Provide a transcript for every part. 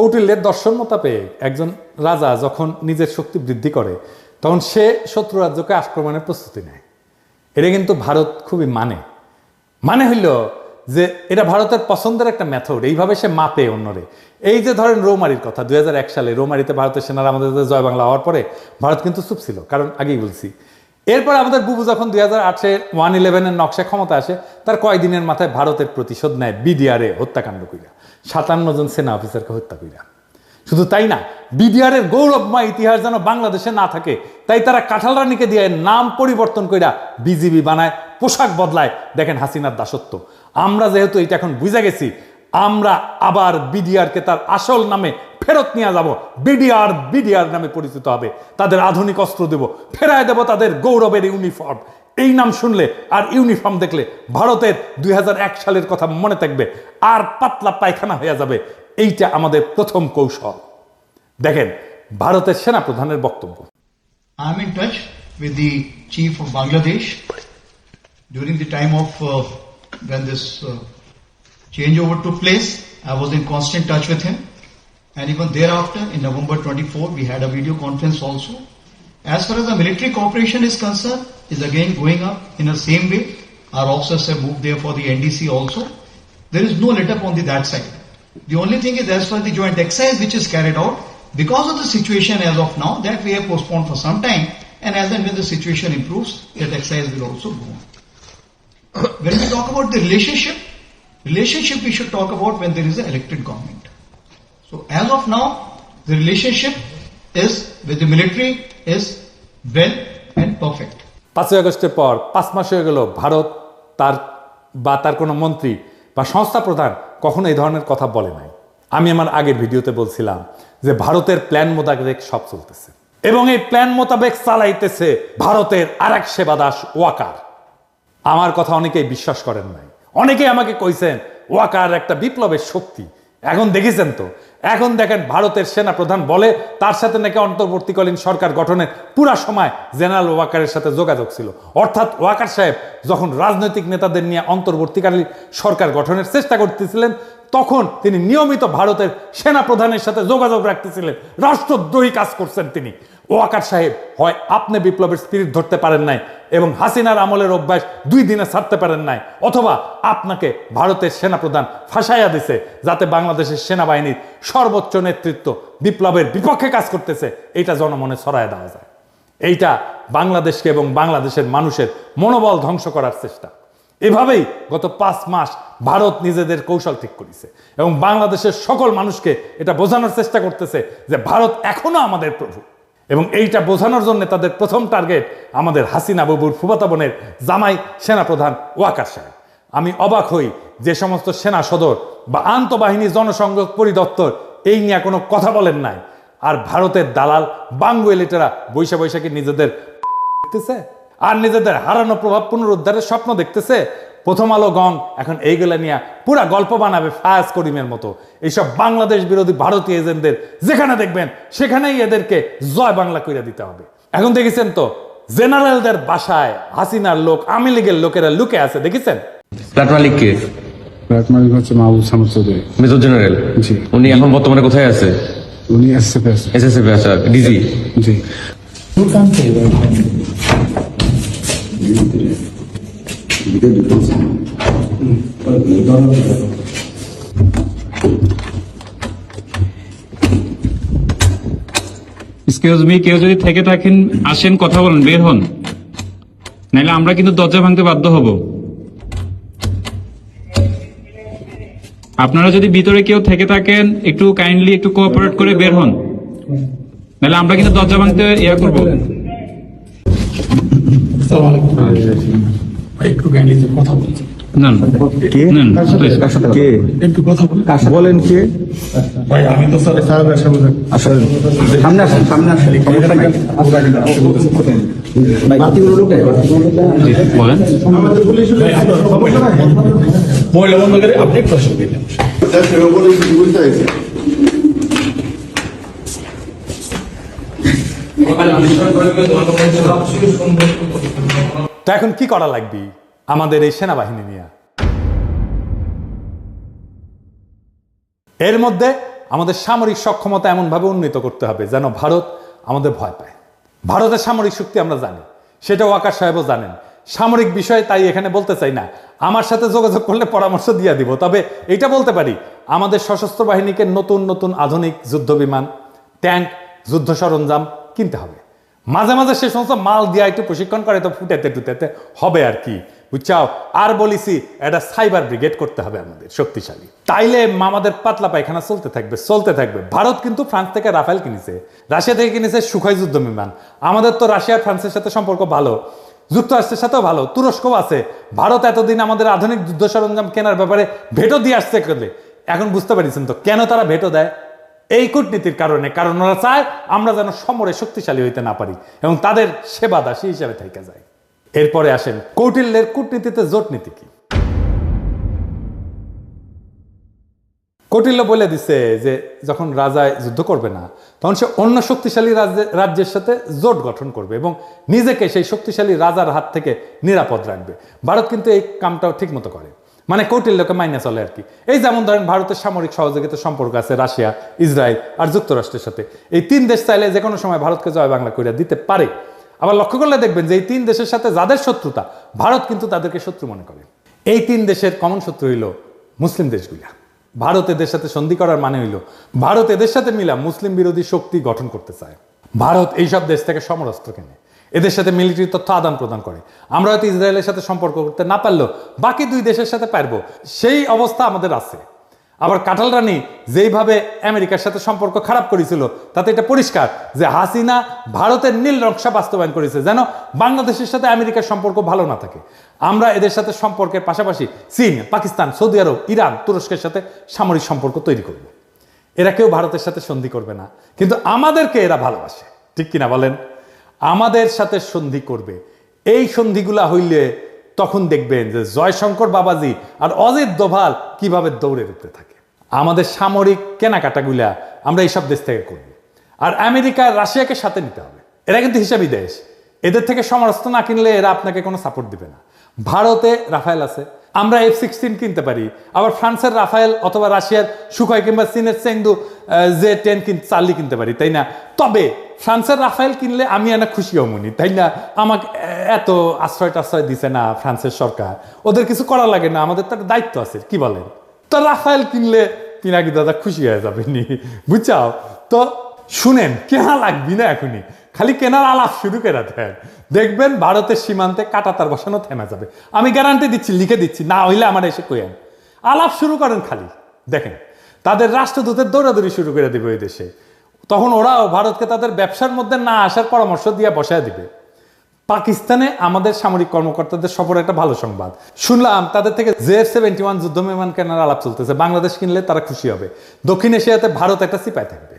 কৌটিল্যের দর্শন মোতাবেক একজন রাজা যখন নিজের শক্তি বৃদ্ধি করে, তখন সে শত্রু রাজ্যকে আক্রমণের প্রস্তুতি নেয়। এটা কিন্তু ভারত খুবই মানে। মানে হইল যে এটা ভারতের পছন্দের একটা মেথড এইভাবে সে মাপে অন্যরে। এই যে ধরেন রৌমারির কথা, দুই হাজার এক সালে রৌমারিতে ভারতের সেনারা আমাদের জয় বাংলা হওয়ার পরে ভারত কিন্তু চুপ ছিল, কারণ আগেই বলছি। এরপর আমাদের বুবু যখন দুই হাজার আটে ওয়ান ইলেভেনের নকশা ক্ষমতা আসে, তার কয়দিনের মাথায় ভারতের প্রতিশোধ নেয় বিডিআরে হত্যাকাণ্ড কইরা। সাতান্ন জন সেনা অফিসারকে হত্যা কইরা। শুধু তাই না, বিডিআরের গৌরবময় ইতিহাস যেন বাংলাদেশে না থাকে, তাই তারা কাঁঠাল রানীকে দিয়ে নাম পরিবর্তন কইরা বিজিবি বানায়, পোশাক বদলায়। দেখেন হাসিনার দাসত্ব। আমরা যেহেতু এটা এখন বুঝে গেছি, আমরা আবার বিডিআরকে তার আসল নামে ফেরত নিয়ে যাব। বিডিআর বিডিআর নামে পরিচিত হবে। তাদের আধুনিক অস্ত্র দেব, ফেরায় দেব তাদের গৌরবের ইউনিফর্ম। এই নাম শুনলে আর ইউনিফর্ম দেখলে ভারতের দুই হাজার এক সালের কথা মনে থাকবে আর পাতলা পায়খানা হয়ে যাবে এইটা আমাদের প্রথম কৌশল দেখেন ভারতের সেনা প্রধানের বক্তব্য I'm in touch with the chief of Bangladesh during the time of uh, when this uh, changeover took place. I was in constant touch with him, and even thereafter, in November 24, we had a video conference also. As far as the military cooperation is concerned, is again going up in the same way. Our officers have moved there for the NDC also. There is no let up on the that side. The only thing is as far as the joint exercise which is carried out, because of the situation as of now, that we have postponed for some time, and as and when the situation improves, that exercise will also go on. When we talk about the relationship, relationship we should talk about when there is an elected government. So as of now, the relationship is with the military is well and perfect. পাঁচই আগস্টের পর পাঁচ মাস হয়ে গেল, ভারত তার বা তার কোনো মন্ত্রী বা সংস্থা প্রধান কখনো এই ধরনের কথা বলে নাই। আমি আমার আগের ভিডিওতে বলছিলাম যে ভারতের প্ল্যান মোতাবেক সব চলতেছে। এবং এই প্ল্যান মোতাবেক চালাইতেছে ভারতের আর এক সেবাদাস ওয়াকার। আমার কথা অনেকেই বিশ্বাস করেন নাই। অনেকেই আমাকে কইছেন, ওয়াকার একটা বিপ্লবের শক্তি। এখন দেখেছেন তো এখন দেখেন ভারতের সেনা প্রধান বলে, তার সাথে নাকি অন্তর্বর্তীকালীন সরকার গঠনের পুরা সময় জেনারেল ওয়াকারের সাথে যোগাযোগ ছিল। অর্থাৎ ওয়াকার সাহেব যখন রাজনৈতিক নেতাদের নিয়ে অন্তর্বর্তীকালীন সরকার গঠনের চেষ্টা করতেছিলেন, তখন তিনি নিয়মিত ভারতের সেনা প্রধানের সাথে যোগাযোগ রাখতেছিলেন। রাষ্ট্রদ্রোহী কাজ করছেন তিনি। ওয়াকার সাহেব, হয় আপনি বিপ্লবের স্পিরিট ধরতে পারেন নাই এবং হাসিনার আমলের অভ্যাস দুই দিনে ছাড়তে পারেন নাই, অথবা আপনাকে ভারতের সেনাপ্রধান ফাঁসাইয়া দিছে যাতে বাংলাদেশের সেনাবাহিনীর সর্বোচ্চ নেতৃত্ব বিপ্লবের বিপক্ষে কাজ করতেছে এটা জনমনে ছড়ায় দেওয়া যায়। এইটা বাংলাদেশকে এবং বাংলাদেশের মানুষের মনোবল ধ্বংস করার চেষ্টা। এভাবেই গত পাঁচ মাস ভারত নিজেদের কৌশল ঠিক করেছে এবং বাংলাদেশের সকল মানুষকে এটা বোঝানোর চেষ্টা করতেছে যে ভারত এখনও আমাদের প্রভু। এবং এইটা বোঝানোর জন্য তাদের প্রথম টার্গেট আমাদের হাসিনা বাবুর ফুবাতা বোনের জামাই সেনাপ্রধান ওয়াকার সাহেব। আমি অবাক হই যে সমস্ত সেনা সদর বা আন্তঃবাহিনী জনসংযোগ পরিদপ্তর এই নিয়ে কোনো কথা বলেন নাই। আর ভারতের দালাল, বাঙ্গু বৈশা বৈশাখী নিজেদের দেখতেছে? আর নিজেদের হারানো প্রভাব পুনরুদ্ধারের স্বপ্ন দেখতেছে? প্রথম আলো গং এখন এইগুলা নিয়ে পুরা গল্প বানাবে ফায়াজ করিমের মতো। এইসব বাংলাদেশ বিরোধী ভারতীয় এজেন্টদের যেখানে দেখবেন সেখানেই এদেরকে জয় বাংলা কইরা দিতে হবে। এখন দেখেছেন তো জেনারেলদের বাসায় হাসিনার লোক আওয়ামী লীগের লোকেরা লুকে আছে দেখেছেন? ফ্ল্যাট কে? ফ্ল্যাট হচ্ছে মাহবুব সামদ চৌধুরী। Major general? জি। উনি এখন বর্তমানে কোথায় আছে? উনি আছে। এসএসএফ আছে ডিজি? জি। এক্সকিউজ মি কেউ যদি থেকে থাকেন আসেন কথা বলেন বের হন। নাহলে আমরা কিন্তু দরজা ভাঙতে বাধ্য হব। আপনারা যদি ভিতরে কেউ থেকে থাকেন একটু কাইন্ডলি একটু কোঅপারেট করে বের হন। নাহলে আমরা কিন্তু দরজা ভাঙতে ইয়া করব। একটু কাইন্ডলি কথা বলছি। না কে? না please। কে? একটু কথা বলছি বলেন কে? ভাই আমি তো স্যার সামনে আসেন সামনে আসেন। মহিলা বন্ধ করে আপনি একটু আসুন তো এখন কি করা লাগবে? আমাদের এই সেনাবাহিনী নিয়ে। এর মধ্যে আমাদের সামরিক সক্ষমতা এমনভাবে উন্নীত করতে হবে যেন ভারত আমাদের ভয় পায়। ভারতের সামরিক শক্তি আমরা জানি সেটা ওয়াকার সাহেবও জানেন। সামরিক বিষয়ে তাই এখানে বলতে চাই না, আমার সাথে যোগাযোগ করলে পরামর্শ দিয়ে দিব, তবে এটা বলতে পারি, আমাদের সশস্ত্র বাহিনীকে নতুন নতুন আধুনিক যুদ্ধ বিমান, ট্যাঙ্ক, যুদ্ধ সরঞ্জাম কিনতে হবে। মাঝে মাঝে সে সমস্ত মাল দিয়ে একটু প্রশিক্ষণ করে, তো ফুটেতে টুটেতে হবে আর কি। বুঝছাও? আর বলিছি একটা সাইবার ব্রিগেড করতে হবে আমাদের, শক্তিশালী। তাইলে আমাদের পাতলা পায়খানা চলতে থাকবে চলতে থাকবে। ভারত কিন্তু ফ্রান্স থেকে রাফেল কিনেছে, রাশিয়া থেকে কিনেছে সুখয় যুদ্ধ বিমান। আমাদের তো রাশিয়া ফ্রান্সের সাথে সম্পর্ক ভালো, যুক্তরাষ্ট্রের সাথেও ভালো, তুরস্কও আছে। ভারত এতদিন আমাদের আধুনিক যুদ্ধ সরঞ্জাম কেনার ব্যাপারে ভেটো দিয়ে আসছে এখন বুঝতে পারছেন তো, কেন তারা ভেটো দেয়? এই কূটনীতির কারণে, কারণ ওরা চায় আমরা যেন সমরে শক্তিশালী হইতে না পারি এবং তাদের সেবা দাসী হিসাবে থেকে যায়। এরপরে আসেন, কৌটিল্যের কূটনীতিতে জোট নীতি কি? কৌটিল্য বলে দিছে যে, যখন রাজায় যুদ্ধ করবে না, তখন সে অন্য শক্তিশালী রাজ্যের সাথে জোট গঠন করবে এবং নিজেকে সেই শক্তিশালী রাজার হাত থেকে নিরাপদ রাখবে। ভারত কিন্তু এই কামটাও ঠিক মতো করে। মানে কৌটিল্যকে মাইনে চলে আর কি। এই যেমন ধরেন ভারতের সামরিক সহযোগিতার সম্পর্ক আছে রাশিয়া, ইসরায়েল আর যুক্তরাষ্ট্রের সাথে। এই তিন দেশ চাইলে যে কোনো সময় ভারতকে জয় বাংলা করিয়া দিতে পারে। আবার লক্ষ্য করলে দেখবেন যে এই তিন দেশের সাথে যাদের শত্রুতা, ভারত কিন্তু তাদেরকে শত্রু মনে করে। এই তিন দেশের কমন শত্রু হইল মুসলিম দেশগুলা। ভারত এদের সাথে সন্ধি করার মানে হইল ভারত এদের সাথে মিলা মুসলিম বিরোধী শক্তি গঠন করতে চায়। ভারত এইসব দেশ থেকে সমরাস্ত্র কেনে এদের সাথে মিলিটারি তথ্য আদান প্রদান করে। আমরা হয়তো ইসরায়েলের সাথে সম্পর্ক করতে না পারলেও বাকি দুই দেশের সাথে পারব। সেই অবস্থা আমাদের আছে। আবার কাটাল রানী যেইভাবে আমেরিকার সাথে সম্পর্ক খারাপ করেছিল, তাতে এটা পরিষ্কার যে হাসিনা ভারতের নীল নকশা বাস্তবায়ন করেছে, যেন বাংলাদেশের সাথে আমেরিকার সম্পর্ক ভালো না থাকে। আমরা এদের সাথে সম্পর্কের পাশাপাশি চীন, পাকিস্তান, সৌদি আরব, ইরান, তুরস্কের সাথে সামরিক সম্পর্ক তৈরি করব। এরা কেউ ভারতের সাথে সন্ধি করবে না। কিন্তু আমাদেরকে এরা ভালোবাসে। ঠিক কিনা বলেন? আমাদের সাথে সন্ধি করবে। এই সন্ধিগুলা হইলে তখন দেখবেন যে জয়শঙ্কর বাবাজি আর অজিত দোভাল কীভাবে দৌড়ে রূপে থাকে। আমাদের সামরিক কেনাকাটাগুলা আমরা এইসব দেশ থেকে করব আর আমেরিকা রাশিয়াকে সাথে নিতে হবে। এরা কিন্তু হিসাবই দেশ। এদের থেকে সমরাস্ত্র না কিনলে এরা আপনাকে কোনো সাপোর্ট দিবে না। ভারতে রাফায়েল আছে। আমরা এফ সিক্সটিন কিনতে পারি। আবার ফ্রান্সের রাফায়েল অথবা রাশিয়ার সুখয় কিংবা চীনের চেংদু জে টেন চার্লি কিনতে পারি, তাই না? তবে ফ্রান্সের রাফায়েল কিনলে আমি এনা খুশি হমনি তাই না? আমাকে এত আশ্রয় টাশ্রয় দিছে না ফ্রান্সের সরকার। ওদের কিছু করা লাগে না, আমাদের তো একটা দায়িত্ব আছে, কি বলেন? তো রাফায়েল কিনলে পিনাকি দাদা খুশি হয়ে যাবে নি, বুঝছাও? তো শুনেন, কেনা লাগবি না এখনই। খালি কেনার আলাপ শুরু করে দেন। দেখবেন ভারতের সীমান্তে কাটাতার বসানো থেমে যাবে। আমি গ্যারান্টি দিচ্ছি, লিখে দিচ্ছি, না হইলে আমার এসে কইয়েন আলাপ শুরু করেন খালি। দেখেন, তাদের রাষ্ট্রদূতের দৌড়াদৌড়ি শুরু করে দেবে ওই দেশে। তখন ওরাও ভারতকে তাদের ব্যবসার মধ্যে না আসার পরামর্শ দিয়ে বসায় দিবে। পাকিস্তানে আমাদের সামরিক কর্মকর্তাদের সফর একটা ভালো সংবাদ। শুনলাম, তাদের থেকে জেএফ সেভেন্টি ওয়ান যুদ্ধ বিমান কেনার আলাপ চলতেছে। বাংলাদেশ কিনলে তারা খুশি হবে। দক্ষিণ এশিয়াতে ভারত একটা সিপাই থাকবে।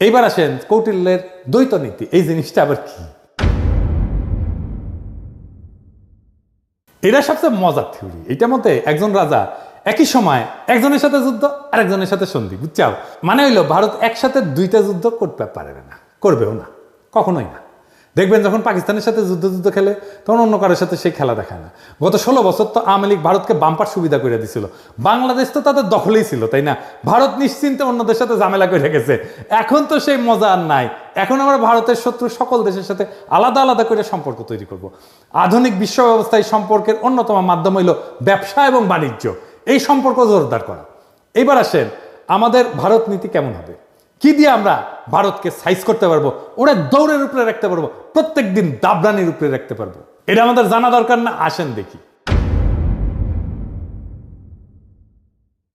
এইবার আসেন কৌটিল্যের দ্বৈত নীতি। এই জিনিসটা আবার কি? এটা সবচেয়ে মজার থিওরি। এটা মতে একজন রাজা একই সময় একজনের সাথে যুদ্ধ আর একজনের সাথে সন্ধি, বুঝছাও? মানে হইল ভারত একসাথে দুইটা যুদ্ধ করতে পারবে না, করবেও না, কখনোই না। দেখবেন যখন পাকিস্তানের সাথে যুদ্ধ যুদ্ধ খেলে, তখন অন্য কারোর সাথে সেই খেলা দেখায় না। গত ষোলো বছর তো আওয়ামী লীগ ভারতকে বাম্পার সুবিধা করে দিছিল। বাংলাদেশ তো তাদের দখলেই ছিল, তাই না? ভারত নিশ্চিন্তে অন্যদের সাথে ঝামেলা করে রেখেছে এখন তো সেই মজা আর নাই। এখন আমরা ভারতের শত্রু সকল দেশের সাথে আলাদা আলাদা করে সম্পর্ক তৈরি করব। আধুনিক বিশ্ব ব্যবস্থায় সম্পর্কের অন্যতম মাধ্যম হইল ব্যবসা এবং বাণিজ্য। এই সম্পর্ক জোরদার করা। এবার আসেন, আমাদের ভারত নীতি কেমন হবে? কি দিয়ে আমরা ভারতকে সাইজ করতে পারব? ওরা দৌড়ের উপরে রাখতে পারব। প্রত্যেক দিন দাবরানির উপরে রাখতে পারব। এটা আমাদের জানা দরকার না, আসেন দেখি।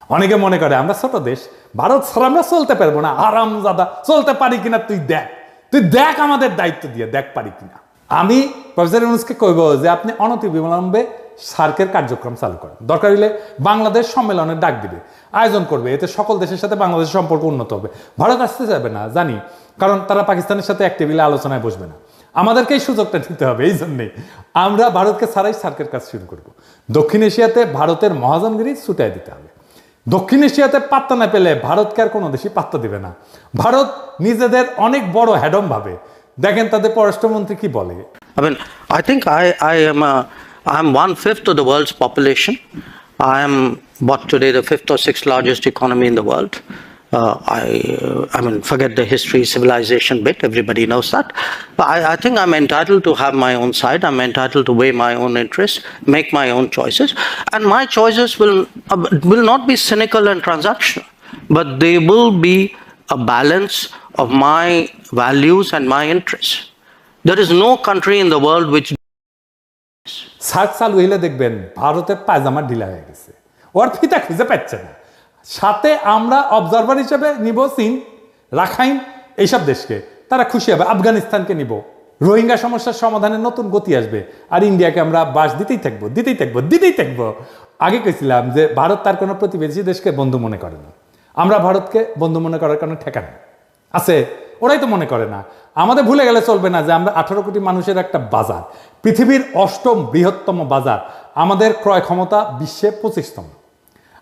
অনেকে মনে করে, আমরা ছোট দেশ, ভারত ছাড়া আমরা চলতে পারব না। আরাম দাদা চলতে পারি কিনা তুই দেখ। তুই দেখ আমাদের দায়িত্ব দিয়ে, দেখ পারি কিনা। আমি প্রফেসর ইউনুসকে কইব যে, আপনি অনতি বিলম্বে সার্কের কার্যক্রম চালু করেন। দরকার হলে বাংলাদেশ সম্মেলনের ডাক দিবে। আয়োজন করবে। এতে সকল দেশের সাথে বাংলাদেশের সম্পর্ক উন্নত হবে। ভারত আসতে যাবে না জানি। কারণ তারা পাকিস্তানের সাথে এক টেবিলে আলোচনায় বসবে না। আমাদেরকেই সুযোগটা দিতে হবে এই জন্যেই। আমরা ভারতকে ছাড়াই সার্কের কাজ শুরু করব। দক্ষিণ এশিয়াতে ভারতের মহাজনগিরি ছুটাই দিতে হবে। দক্ষিণ এশিয়াতে পাত্তা না পেলে ভারতকে আর কোনো দেশই পাত্তা দিবে না। ভারত নিজেদের অনেক বড় হ্যাডম ভাবে। দেখেন তাদের পররাষ্ট্রমন্ত্রী কি বলে? Think I, I am a, I'm one fifth of the world's population. I am what today the fifth or sixth largest economy in the world. Uh, I, uh, I mean, forget the history, civilization bit. Everybody knows that. But I, I think I'm entitled to have my own side. I'm entitled to weigh my own interests, make my own choices, and my choices will uh, will not be cynical and transactional, but they will be a balance of my values and my interests. There is no country in the world which search চালু হইলে দেখবেন ভারতের পায়জামা ঢিলা হয়ে গেছে। ওর ফিতা খুঁজে পাচ্ছে না। সাথে আমরা অবজারভার হিসেবে নিব চীন, রাখাইন, এইসব দেশকে। তারা খুশি হবে, আফগানিস্তানকে নিব। রোহিঙ্গা সমস্যার সমাধানে নতুন গতি আসবে। আর ইন্ডিয়াকে আমরা বাস দিতেই থাকব দিতেই থাকব দিতেই থাকব। আগে কইছিলাম যে ভারত তার কোনো প্রতিবেশী দেশকে বন্ধু মনে করে না। আমরা ভারতকে বন্ধু মনে করার কোনো ঠেকানা আছে ওরাই তো মনে করে না। আমাদের ভুলে গেলে চলবে না যে আমরা আঠারো কোটি মানুষের একটা বাজার। পৃথিবীর অষ্টম বৃহত্তম বাজার, আমাদের ক্রয় ক্ষমতা বিশ্বে পঁচিশতম।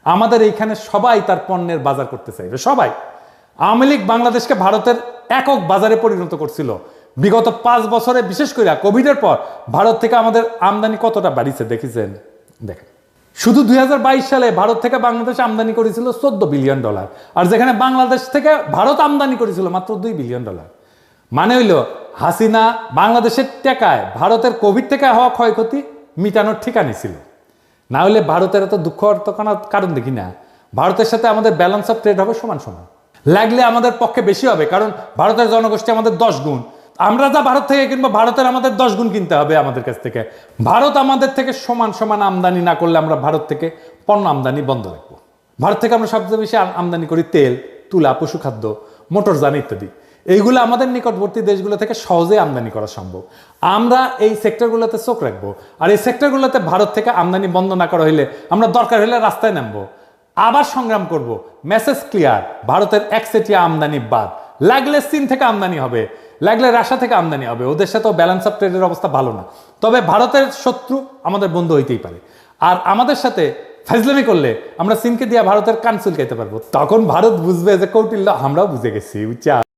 আমাদের এইখানে সবাই তার পণ্যের বাজার করতে চাইবে, সবাই। আওয়ামী লীগ বাংলাদেশকে ভারতের একক বাজারে পরিণত করছিল। বিগত পাঁচ বছরে, বিশেষ করে কোভিডের পর, ভারত থেকে আমাদের আমদানি কতটা বাড়িছে, দেখেছেন? দেখেন। শুধু দুই হাজার বাইশ সালে ভারত থেকে বাংলাদেশ আমদানি করেছিল চোদ্দ বিলিয়ন ডলার, আর যেখানে বাংলাদেশ থেকে ভারত আমদানি করেছিল মাত্র দুই বিলিয়ন ডলার। মানে হইল, হাসিনা বাংলাদেশের টাকায়, ভারতের কোভিড থেকে হওয়া ক্ষয়ক্ষতি মিটানোর ঠিকানি ছিল। না হলে ভারতের এত দুঃখ অর্থ কারণ দেখি না। ভারতের সাথে আমাদের ব্যালেন্স অফ ট্রেড হবে সমান সমান। লাগলে আমাদের পক্ষে বেশি হবে, কারণ ভারতের জনগোষ্ঠী আমাদের দশ গুণ। আমরা যা ভারত থেকে কিনবো, ভারতের আমাদের দশ গুণ কিনতে হবে আমাদের কাছ থেকে। ভারত আমাদের থেকে সমান সমান আমদানি না করলে আমরা ভারত থেকে পণ্য আমদানি বন্ধ রাখব। ভারত থেকে আমরা সবচেয়ে বেশি আমদানি করি তেল, তুলা, পশুখাদ্য মোটরযান ইত্যাদি। এইগুলো আমাদের নিকটবর্তী দেশগুলো থেকে সহজে আমদানি করা সম্ভব। আমরা এই সেক্টরগুলোতে চোখ রাখব। আর এই সেক্টরগুলোতে ভারত থেকে আমদানি বন্ধ না করা হইলে আমরা দরকার হলে রাস্তায় নামবো। আবার সংগ্রাম করব। মেসেজ ক্লিয়ার, ভারতের একচেটিয়া আমদানি বাদ। লাগলে চীন থেকে আমদানি হবে। লাগলে রাশিয়া থেকে আমদানি হবে। ওদের সাথেও ব্যালেন্স অফ ট্রেডের অবস্থা ভালো না। তবে ভারতের শত্রু আমাদের বন্ধু হইতেই পারে। আর আমাদের সাথে ফাইজলামি করলে আমরা সিনকে দিয়ে ভারতের কান চুলকাইতে পারব। তখন ভারত বুঝবে যে কৌটিল্য, আমরাও বুঝে গেছি, বুঝছা?